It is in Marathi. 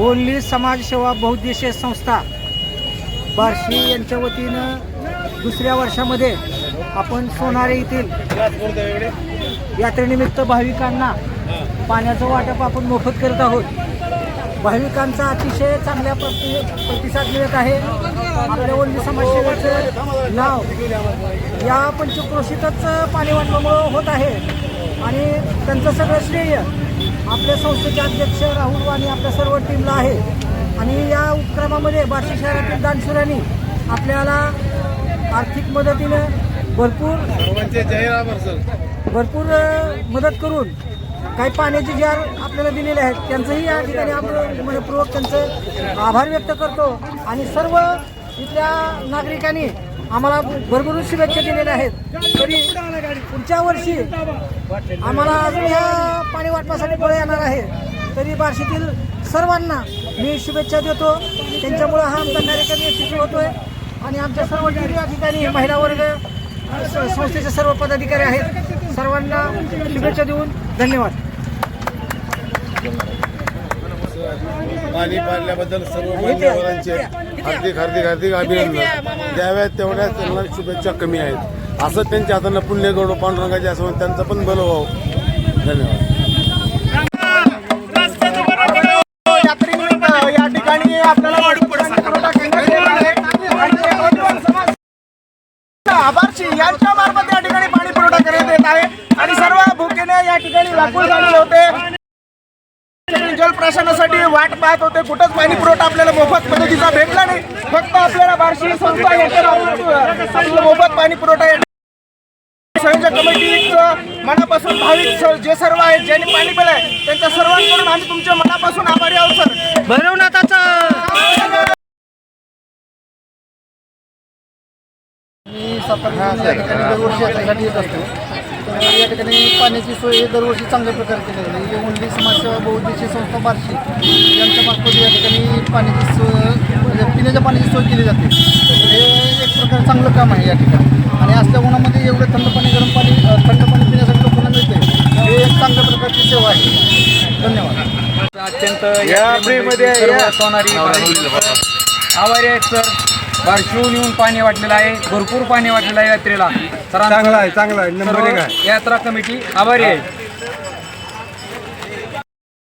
ओनली समाजसेवा बहुद्देशीय संस्था बार्शी यांच्या वतीनं दुसऱ्या वर्षामध्ये आपण सोनारे येथील यात्रेनिमित्त भाविकांना पाण्याचं वाटप आपण मोफत करत आहोत. भाविकांचा अतिशय चांगल्या प्रति प्रतिसाद मिळत आहे. आपल्या ओनली समाजसेवेचं नाव या पंचक्रोशीतच पाणी वाटपामुळं होत आहे. आणि त्यांचं सगळं श्रेय आपल्या संस्थेचे अध्यक्ष राहुल वाणी आपल्या सर्व टीमला आहे. आणि या उपक्रमामध्ये बार्शी शहरातील दानशुरांनी आपल्याला आर्थिक मदतीनं भरपूर भरपूर मदत करून काही पाण्याचे जार आपल्याला दिलेले आहेत त्यांचंही या ठिकाणी आपण मनपूर्वक त्यांचं आभार व्यक्त करतो. आणि सर्व इथल्या नागरिकांनी आम्हाला भरभरून शुभेच्छा दिलेल्या आहेत. तरी पुढच्या वर्षी आम्हाला अजून ह्या पाणी वाटपासाठी बळ येणार आहे. तरी बार्शीतील सर्वांना मी शुभेच्छा देतो. त्यांच्यामुळं हा आमचा कार्यक्रम यशस्वी होतोय. आणि आमच्या सर्व या ठिकाणी महिला वर्ग संस्थेचे सर्व पदाधिकारी आहेत. सर्वांना शुभेच्छा देऊन धन्यवाद. पाणी पाडल्याबद्दल सर्व मान्यवरांचे हार्दिक हार्दिक हार्दिक अभिनंदन. द्याव्यात तेवढ्या त्यांना शुभेच्छा कमी आहेत. असं त्यांच्या हातानं पुण्य गौरव पांडुरंगाचे असं त्यांचं पण बल व्हावं. धन्यवाद. या ठिकाणी पाणी पुरवठा करण्यात येत आहे. आणि आभारशी यांच्या मार्फत या ठिकाणी पाणी पुरवठा करण्यात येत आहे. आणि सर्व भूकेने या ठिकाणी व्याकुळ झालेले होते. जल प्रशासनासाठी वाट पाहत होते. कुठंच पाणी पुरवठा आपल्याला मोफत पद्धतीचा भेटला नाही. फक्त आपल्याला बार्शी संस्था यांच्या मोफत पाणी पुरवठा संयोजक कमिटीचं मनापासून भाविक जे सर्व आहेत ज्यांनी पाणी पिलंय त्यांच्या सर्वांकडून आम्ही तुमच्या मनापासून आभारी आहोत सर. भरवनाथाचं! मी सातारा दरवर्षी येत असतो. या ठिकाणी पाण्याची सोय ही दरवर्षी चांगल्या प्रकारे केली जाते ही ओनली समाजसेवा बहुउद्देशीय संस्था बार्शी यांच्या मार्फत या ठिकाणी पाण्याची सोय म्हणजे पिण्याच्या पाण्याची सोय केली जाते. तर हे एक प्रकारे चांगलं काम आहे या ठिकाणी. आणि असल्या उन्हामध्ये एवढं थंड पाणी गरम पाणी थंड पाणी पिण्यासाठी लोकांना मिळते हे एक चांगल्या प्रकारची सेवा आहे. धन्यवाद. अत्यंत यात्रेमध्ये सर्व सोनारी आभारी आहेत सर. बारशिवून येऊन पाणी वाटलेलं आहे. भरपूर पाणी वाटलेलं आहे यात्रेला. चांगला आहे चांगला आहे. नंबर एक आहे. यात्रा कमिटी आभारी आहे.